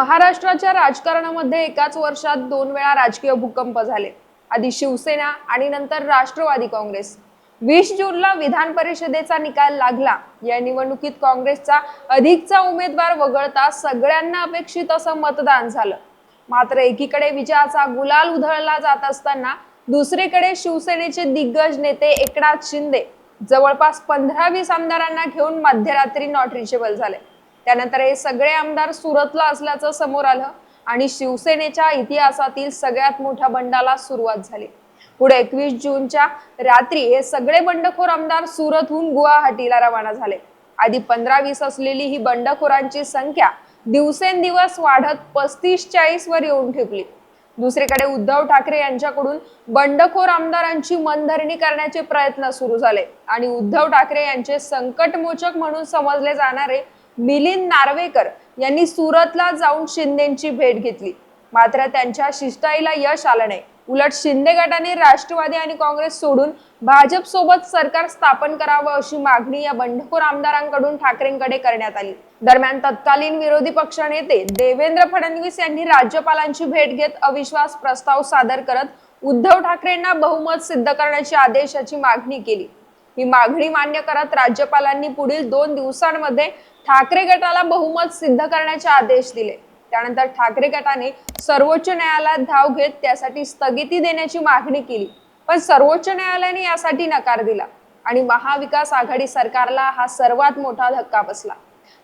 महाराष्ट्राच्या राजकारणामध्ये एकाच वर्षात दोन वेळा राजकीय भूकंप झाले. आधी शिवसेना आणि नंतर राष्ट्रवादी काँग्रेस. वीस जूनला विधान परिषदेचा निकाल लागला. या निवडणुकीत काँग्रेसचा अधिकचा उमेदवार वगळता सगळ्यांना अपेक्षित असं मतदान झालं. मात्र एकीकडे विजयाचा गुलाल उधळला जात असताना दुसरीकडे शिवसेनेचे दिग्गज नेते एकनाथ शिंदे जवळपास पंधरा वीस आमदारांना घेऊन मध्यरात्री नॉट रिचेबल झाले. त्यानंतर हे सगळे आमदार सुरतला असल्याचं समोर आलं आणि शिवसेनेच्या इतिहासातील सगळ्यात मोठ्या बंडाला सुरुवात झाली. पुढे एकवीस जूनच्या रात्री हे सगळे बंडखोर आमदार सुरतहून गुवाहाटीला रवाना झाले. आधी पंधरा वीस असलेली ही बंडखोरांची संख्या दिवसेंदिवस वाढत पस्तीस चाळीस वर येऊन ठेपली. दुसरीकडे उद्धव ठाकरे यांच्याकडून बंडखोर आमदारांची मनधरणी करण्याचे प्रयत्न सुरू झाले आणि उद्धव ठाकरे यांचे संकटमोचक म्हणून समजले जाणारे मिलिंद नार्वेकर यांनी सुरतला जाऊन शिंदेची भेट घेतली. मात्र त्यांच्या शिष्टाईला यश आलं नाही. उलट शिंदे गटाने राष्ट्रवादी आणि काँग्रेस सोडून भाजप सोबत सरकार स्थापन करावं अशी मागणी या बंडखोर आमदारांकडून ठाकरेंकडे करण्यात आली. दरम्यान तत्कालीन विरोधी पक्षनेते देवेंद्र फडणवीस यांनी राज्यपालांची भेट घेत अविश्वास प्रस्ताव सादर करत उद्धव ठाकरेंना बहुमत सिद्ध करण्याची आदेशाची मागणी केली. ही मागणी मान्य करत राज्यपालांनी पुढील दोन दिवसांमध्ये ठाकरे गटाला बहुमत सिद्ध करण्याचे आदेश दिले. त्यानंतर ठाकरे गटाने सर्वोच्च न्यायालयात धाव घेत त्यासाठी स्थगिती देण्याची मागणी केली. पण सर्वोच्च न्यायालयाने यासाठी नकार दिला आणि महाविकास आघाडी सरकारला हा सर्वात मोठा धक्का बसला.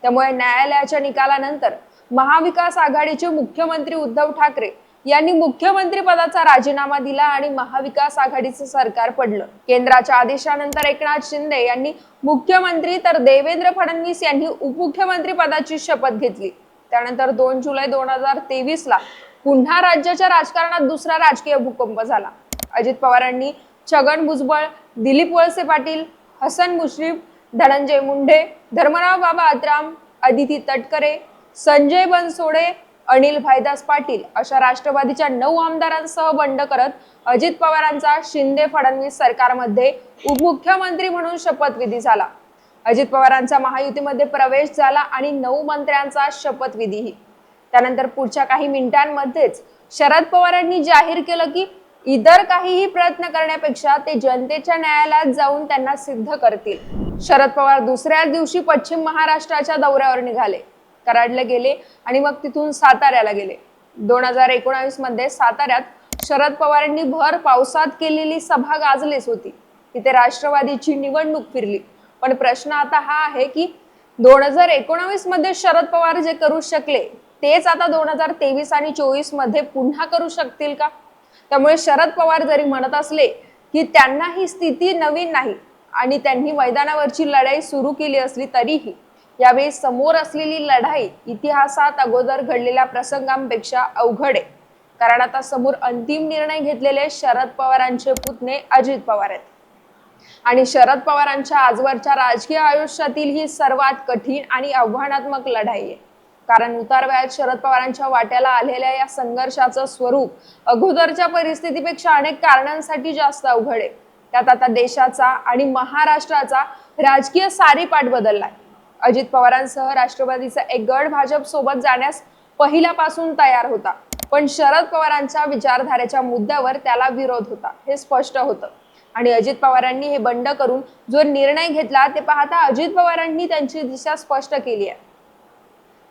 त्यामुळे न्यायालयाच्या निकालानंतर महाविकास आघाडीचे मुख्यमंत्री उद्धव ठाकरे यांनी मुख्यमंत्री पदाचा राजीनामा दिला आणि महाविकास आघाडीचं सरकार पडलं. केंद्राच्या आदेशानंतर एकनाथ शिंदे यांनी मुख्यमंत्री तर देवेंद्र फडणवीस यांनी उपमुख्यमंत्री पदाची शपथ घेतली. त्यानंतर दोन जुलै दोन हजार तेवीस ला पुन्हा राज्याच्या राजकारणात दुसरा राजकीय भूकंप झाला. अजित पवारांनी छगन भुजबळ दिलीप वळसे पाटील हसन मुश्रीफ धनंजय मुंडे धर्मराव बाबा आत्राम अदिती तटकरे संजय बनसोडे अनिल भाईदास पाटील अशा राष्ट्रवादीच्या नऊ आमदारांसह बंड करत अजित पवारांचा शिंदे फडणवीस सरकारमध्ये उपमुख्यमंत्री म्हणून शपथविधी झाला. अजित पवारांचा महायुतीमध्ये प्रवेश झाला आणि नऊ मंत्र्यांचा शपथविधीही. त्यानंतर पुढच्या काही मिनिटांमध्येच शरद पवारांनी जाहीर केलं की इतर काहीही प्रयत्न करण्यापेक्षा ते जनतेच्या न्यायालयात जाऊन त्यांना सिद्ध करतील. शरद पवार दुसऱ्या दिवशी पश्चिम महाराष्ट्राच्या दौऱ्यावर निघाले. कराडला गेले आणि मग तिथून साताऱ्याला गेले. दोन हजार एकोणावीसमध्ये साताऱ्यात शरद पवारांनी भर पावसात केलेली सभा गाजलीच होती. तिथे राष्ट्रवादीची निवडणूक फिरली. पण प्रश्न आता हा आहे की दोन हजार एकोणावीसमध्ये शरद पवार जे करू शकले तेच आता दोन हजार तेवीस आणि चोवीसमध्ये पुन्हा करू शकतील का? त्यामुळे शरद पवार जरी म्हणत असले की त्यांना ही स्थिती नवीन नाही आणि त्यांनी मैदानावरची लढाई सुरू केली असली तरीही यावेळी समोर असलेली लढाई इतिहासात अगोदर घडलेल्या प्रसंगांपेक्षा अवघड आहे. कारण आता समोर अंतिम निर्णय घेतलेले शरद पवारांचे पुतणे अजित पवार आहेत. आणि शरद पवारांच्या आजवरच्या राजकीय आयुष्यातील ही सर्वात कठीण आणि आव्हानात्मक लढाई आहे. कारण उतार वयात शरद पवारांच्या वाट्याला आलेल्या या संघर्षाचं स्वरूप अगोदरच्या परिस्थितीपेक्षा अनेक कारणांसाठी जास्त अवघड आहे. त्यात आता देशाचा आणि महाराष्ट्राचा राजकीय सारीपाठ बदललाय अजित पवारांसह राष्ट्रवादीचा एक गड भाजप सोबत जाण्यास पहिल्यापासून तयार होता. पण शरद पवारांच्या विचारधारेच्या मुद्द्यावर त्याला विरोध होता. हे स्पष्ट होतं. आणि अजित पवारांनी हे बंड करून जो निर्णय घेतला ते पाहता अजित पवारांनी त्यांची दिशा स्पष्ट केली आहे.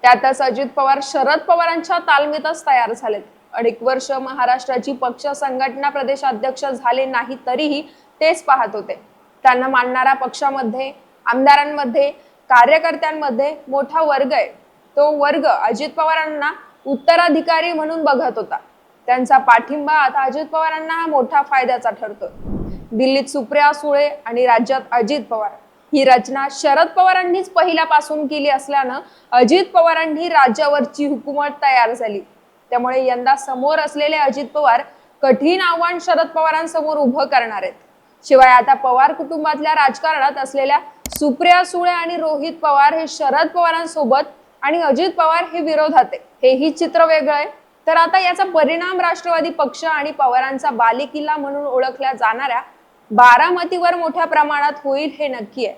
त्यातच अजित पवार शरद पवारांच्या तालमीतच तयार झालेत. अनेक वर्ष महाराष्ट्राची पक्ष संघटना प्रदेशाध्यक्ष झाले नाही तरीही तेच पाहत होते. त्यांना मानणारा पक्षामध्ये आमदारांमध्ये कार्यकर्त्यांमध्ये मोठा वर्ग आहे. तो वर्ग अजित पवारांना उत्तराधिकारी म्हणून बघत होता. त्यांचा पाठिंबा आता अजित पवारांना हा मोठा फायद्याचा ठरतो दिल्लीत सुप्रिया सुळे आणि राज्यात अजित पवार ही रचना शरद पवारांनीच पहिल्यापासून केली असल्यानं अजित पवारांनी राज्यावरची हुकूमत तयार झाली. त्यामुळे यंदा समोर असलेले अजित पवार कठीण आव्हान शरद पवारांसमोर उभं करणार आहेत. शिवाय आता पवार कुटुंबातल्या राजकारणात असलेल्या सुप्रिया सुळे आणि रोहित पवार हे शरद पवारांसोबत आणि अजित पवार हे विरोधात. आहे हेही चित्र वेगळं आहे. तर आता याचा परिणाम राष्ट्रवादी पक्ष आणि पवारांचा बालिकिल्ला म्हणून ओळखल्या जाणाऱ्या बारामतीवर मोठ्या प्रमाणात होईल हे नक्की आहे.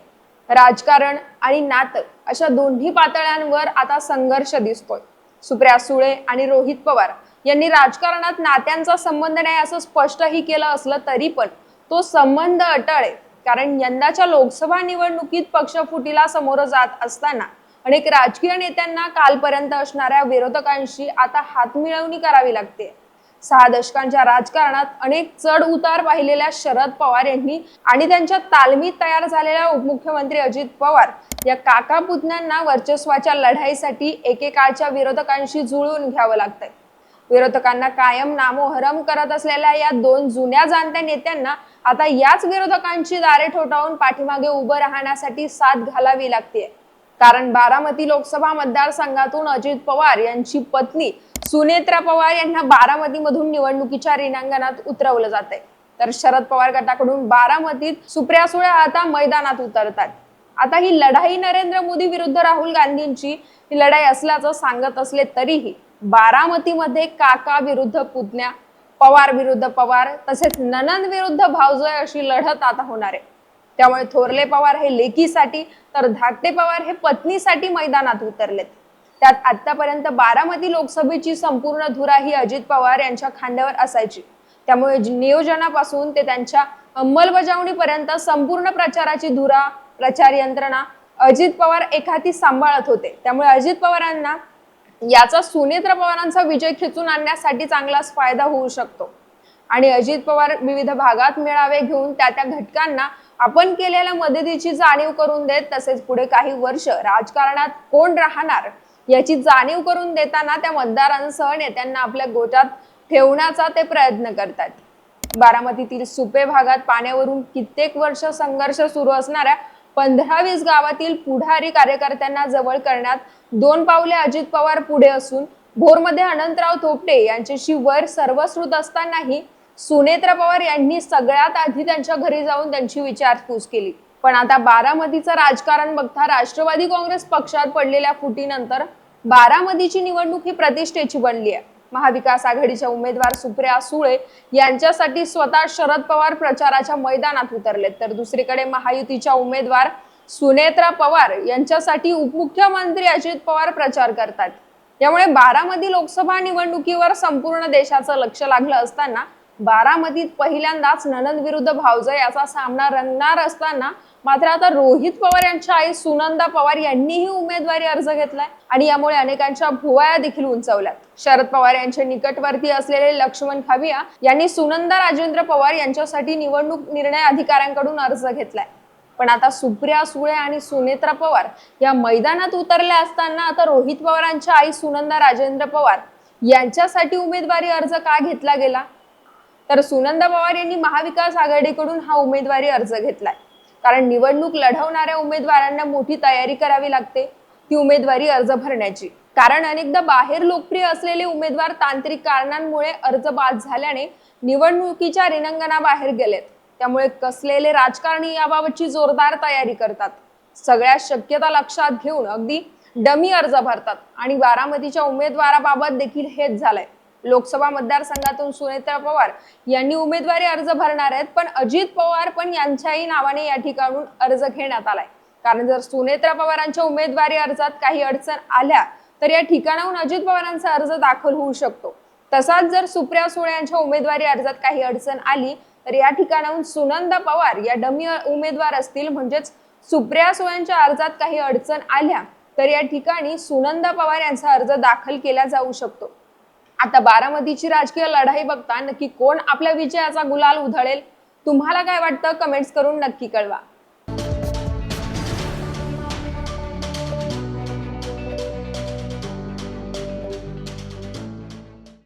राजकारण आणि नातं अशा दोन्ही पातळ्यांवर आता संघर्ष दिसतोय. सुप्रिया सुळे आणि रोहित पवार यांनी राजकारणात नात्यांचा संबंध नाही असं स्पष्टही केलं असलं तरी पण तो संबंध अटळ आहे. कारण यंदाच्या लोकसभा निवडणुकीत पक्षफुटीला समोर जात असताना अनेक राजकीय नेत्यांना कालपर्यंत असणाऱ्या विरोधकांशी आता हातमिळवणी करावी लागते. सहा दशकांच्या राजकारणात अनेक चढ उतार पाहिलेल्या शरद पवार यांनी आणि त्यांच्या तालमीत तयार झालेल्या उपमुख्यमंत्री अजित पवार या काका पुतण्यांना वर्चस्वाच्या लढाईसाठी एकेकाळच्या विरोधकांशी जुळवून घ्यावं लागतंय. विरोधकांना कायम नामोहरम करत असलेल्या या दोन जुन्या जाणत्या नेत्यांना आता याच विरोधकांची दारे ठोठावून पाठीमागे उभं राहण्यासाठी साथ घालावी लागते कारण बारामती लोकसभा मतदारसंघातून अजित पवार यांची पत्नी सुनेत्रा पवार यांना बारामतीमधून निवडणुकीच्या रिंगणात उतरवलं जात आहे तर शरद पवार गटाकडून बारामतीत सुप्रिया सुळे आता मैदानात उतरतात. आता ही लढाई नरेंद्र मोदी विरुद्ध राहुल गांधींची ही लढाई असल्याचं सांगत असले तरीही बारामतीमध्ये काका विरुद्ध पुतण्या पवार विरुद्ध पवार तसेच ननंद विरुद्ध भावजय अशी लढत आता होणार आहे. त्यामुळे थोरले पवार हे लेकीसाठी तर धाकटे पवार हे पत्नीसाठी मैदानात उतरलेत. त्यात आतापर्यंत बारामती लोकसभेची संपूर्ण धुरा ही अजित पवार यांच्या खांद्यावर असायची. त्यामुळे नियोजनापासून ते त्यांच्या अंमलबजावणीपर्यंत संपूर्ण प्रचाराची धुरा प्रचार यंत्रणा अजित पवार एखादी सांभाळत होते. त्यामुळे अजित पवारांना याचा सुनेत्र पवारांचा विजय खेचून आणण्यासाठी चांगलाच फायदा होऊ शकतो. आणि अजित पवार विविध भागात मेळावे घेऊन त्या त्या घटकांना आपण केलेल्या मदतीची जाणीव करून देत तसेच पुढे काही वर्ष राजकारणात कोण राहणार याची जाणीव करून देताना त्या मतदारांसह नेत्यांना आपल्या गोटात ठेवण्याचा ते प्रयत्न करतात बारामतीतील सुपे भागात पाण्यावरून कित्येक वर्ष संघर्ष सुरू असणाऱ्या पंधरा वीस गावातील पुढारी कार्यकर्त्यांना जवळ करण्यात दोन पावले अजित पवार पुढे असून भोरमध्ये अनंतराव थोपटे यांच्याशी वर सर्वश्रुत असतानाही सुनेत्रा पवार यांनी सगळ्यात आधी त्यांच्या घरी जाऊन त्यांची विचारपूस केली. पण आता बारामतीचं राजकारण बघता राष्ट्रवादी काँग्रेस पक्षात पडलेल्या फुटीनंतर बारामतीची निवडणूक ही प्रतिष्ठेची बनली आहे. महाविकास आघाडीच्या उमेदवार सुप्रिया सुळे यांच्यासाठी स्वतः शरद पवार प्रचाराच्या मैदानात उतरलेत. तर दुसरीकडे महायुतीच्या उमेदवार सुनेत्रा पवार यांच्यासाठी उपमुख्यमंत्री अजित पवार प्रचार करतात. यामुळे बारामती लोकसभा निवडणुकीवर संपूर्ण देशाचं लक्ष लागलं असताना बारामतीत पहिल्यांदाच ननंद विरुद्ध भावजय याचा सामना रंगणार असताना मात्र आता रोहित पवार यांच्या आई सुनंदा पवार यांनीही उमेदवारी अर्ज घेतलाय आणि यामुळे अनेकांच्या भुवया देखील उंचावल्यात. शरद पवार यांचे निकटवर्ती असलेले लक्ष्मण खाविया यांनी सुनंदा राजेंद्र पवार यांच्यासाठी निवडणूक निर्णय अधिकाऱ्यांकडून अर्ज घेतलाय. पण आता सुप्रिया सुळे आणि सुनेत्रा पवार या मैदानात उतरल्या असताना आता रोहित पवारांच्या आई सुनंदा राजेंद्र पवार यांच्यासाठी उमेदवारी अर्ज का घेतला गेला? तर सुनंदा पवार यांनी महाविकास आघाडीकडून हा उमेदवारी अर्ज घेतलाय. कारण निवडणूक लढवणाऱ्या उमेदवारांना मोठी तयारी करावी लागते ती उमेदवारी अर्ज भरण्याची. कारण अनेकदा बाहेर लोकप्रिय असलेले उमेदवार तांत्रिक कारणांमुळे अर्ज बाद झाल्याने निवडणुकीच्या रिनंगणाबाहेर गेलेत. त्यामुळे कसलेले राजकारणी याबाबतची जोरदार तयारी करतात. सगळ्या शक्यता लक्षात घेऊन अगदी डमी अर्ज भरतात आणि बारामतीच्या उमेदवाराबाबत देखील हेच झालंय. लोकसभा मतदारसंघातून सुनेत्रा पवार यांनी उमेदवारी अर्ज भरणार आहेत पण अजित पवार पण यांच्याही नावाने या ठिकाणून अर्ज घेण्यात आलाय. कारण जर सुनेत्रा पवारांच्या उमेदवारी अर्जात काही अडचण आल्या तर या ठिकाणाहून अजित पवारांचा अर्ज दाखल होऊ शकतो. तसाच जर सुप्रिया सुळे यांच्या उमेदवारी अर्जात काही अडचण आली तर या ठिकाणाहून सुनंदा पवार या डमी उमेदवार असतील म्हणजेच सुप्रिया सुळेंच्या अर्जात काही अडचण आल्या तर या ठिकाणी सुनंदा पवार यांचा अर्ज दाखल केला जाऊ शकतो. आता बारामतीची राजकीय लढाई बघता नक्की कोण आपल्या विजयाचा गुलाल उधळेल? तुम्हाला काय वाटतं? कमेंट्स करून नक्की कळवा.